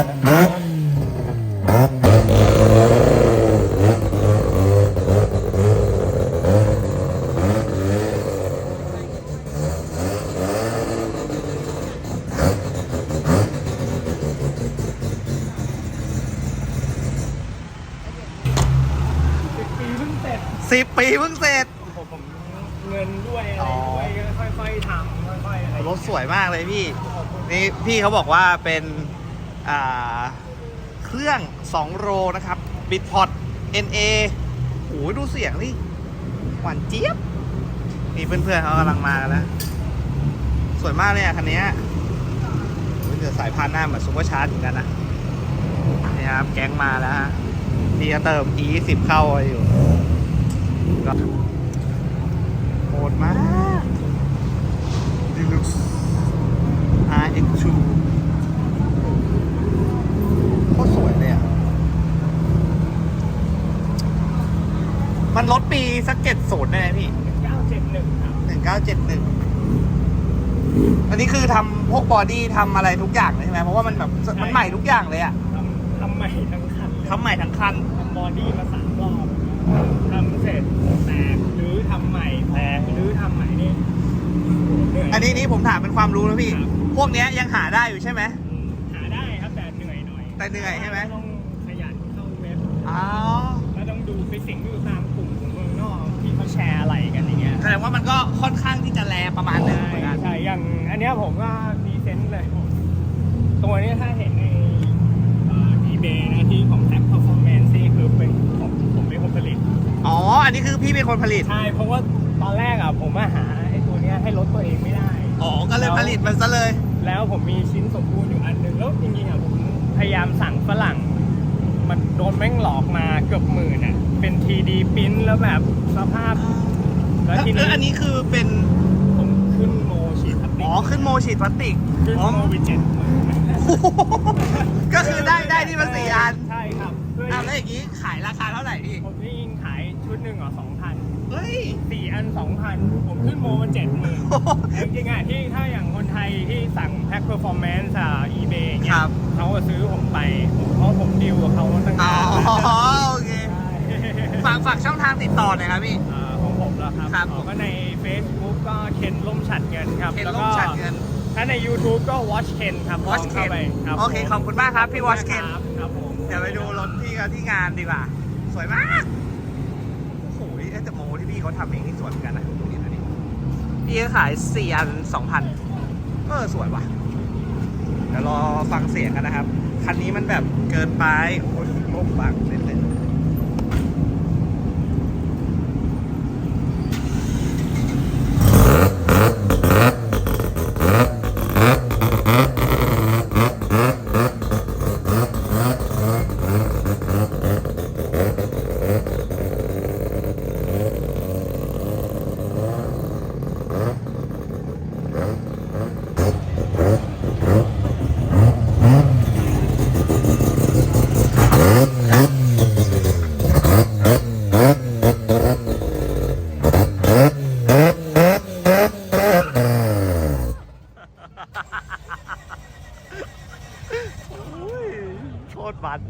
สิบปีเพิ่งเสร็จ ผมผมเงินด้วยอะไรด้วยค่อยๆทำค่อยๆอะไรรถสวยมากเลยพี่ นี่พี่เขาบอกว่าเป็น เครื่อง 2 โรนะครับบิดพอต NA โอ้ยดูเสียงนี่หวานเจี๊ยบ นี่เพื่อนๆเขากำลังมาแล้ว สวยมากเลยอะ คันนี้ยโอ้ยเดือสายพานหน้าเหมือนซุปเปอร์ชาร์จเหมือนกันนะ นี่ครับ แก๊งมาแล้วฮะพี่เติม E 10 เข้าอยู่ก็โหดมากดีลุก RX2 โคตรสวยเลยอะ มันลดปีสักเจ็ดศูนย์ ได้ไหมพี่เก้าเจ็ดหนึ่งครับหนึ่งเก้าเจ็ดหนึ่งอันนี้คือทำพวกบอดี้ทำอะไรทุกอย่างเลยใช่ไหมเพราะว่ามันแบบมันใหม่ทุกอย่างเลยอะทำทำใหม่ทั้งคันทำใหม่ทั้งคัน ทำบอดี้มาสามรอบทำเสร็จแตกหรือทำใหม่แตกหรือทำใหม่นี่โหเหนื่อยอันนี้นี่ผมถามเป็นความรู้นะพี่ครับพวกเนี้ยยังหาได้อยู่ใช่ไหมหาได้ครับแต่เหนื่อยหน่อยแต่เหนื่อยใช่ไหม ต้องขยันเข้าเว็บ อ๋อ แล้วต้องดูไปสิ่งที่อยู่ตามกลุ่ม งเงี้ยแสดงว่ามันก็ค่อนข้างที่จะแลประมาณหนึงใช่เหมือนกัน ใช่อย่างอันเนี้ยผมก็ดีเซนต์เลยผมตัวเนี้ยถ้าเห็นในอีเบนะที่ของแอป performance นี่คือเป็นผมผมเป็นคนผลิต อ๋อ อันนี้คือพี่เป็นคนผลิต ใช่ เพราะว่าตอนแรกอะผมมาหาไอ้ตัวเนี้ยให้รถตัวเองไม่ได้ อ๋อ ก็เลยผลิตมันซะเลย แล้วผมมีชิ้นสมบูรณ์อยู่อันหนึ่งแล้วจริงๆอะผมพยายามสั่งฝรั่ง มันโดนแม่งหลอกมาเกือบหมื่นอะ เป็น 3D พิมพ์แล้วแบบสภาพ แล้วทีแล้วนี้อันนี้คือเป็นผมขึ้นโมชีพลาสติอ๋อขึ้นโมฉีดพลาสติกขึ้นอ๋อโมวิเจ็ดหมื่นก็คือได้ได้ที่มันสี่อันใช่ครับด้วยอ้าวแล้วอย่างนี้ขายราคาเท่าไหร่พี่ผมได้ยินขายชุดหนึ่งเหรอสองพันเฮ้ย สี่อันสองพันผมขึ้นโมมาเจ็ดหมื่น จริงๆอะที่ถ้าอย่างคนไทยที่สั่งแพ็คเพอร์ฟอร์แมนซ์อะอีเบย์คเนี่ยรับเขาก็ซื้อผมไปผมเพราะผมดีลกับเขามาตั้งอ๋นาอนแล้วโอเค ใช่ฝากฝากช่องทางติดต่อหน่อยครับพี่ อ่าข องผมแล้วครับครับอ๋อก็ใน Facebook ก็เคนล่มฉัดเงินครับเคนแล้วล่ก็มฉัดเงินถ้าใน YouTube ก็ Watch Ken ครับ Watch ลองเข้า Ken ไปรับโอเคผมขอบคุณมากครับพี่ Watch Ken ครับครับผมเดี๋ยวไปดูรถพี่เขาที่งานดีกว่า สวยมากโอ้โหเอ๊ะแต่โมที่พี่เขาทำเองนี่สวยเหมือนกันนะนี่นะนี่พี่ก็ขายสี่อันสองพันเออสวยว่ะเดี๋ยวรอฟังเสียงกันนะครับ คันนี้มันแบบเกินไปโอ้ยลมบังเล่นเลยโคตรมัน โคตรมัน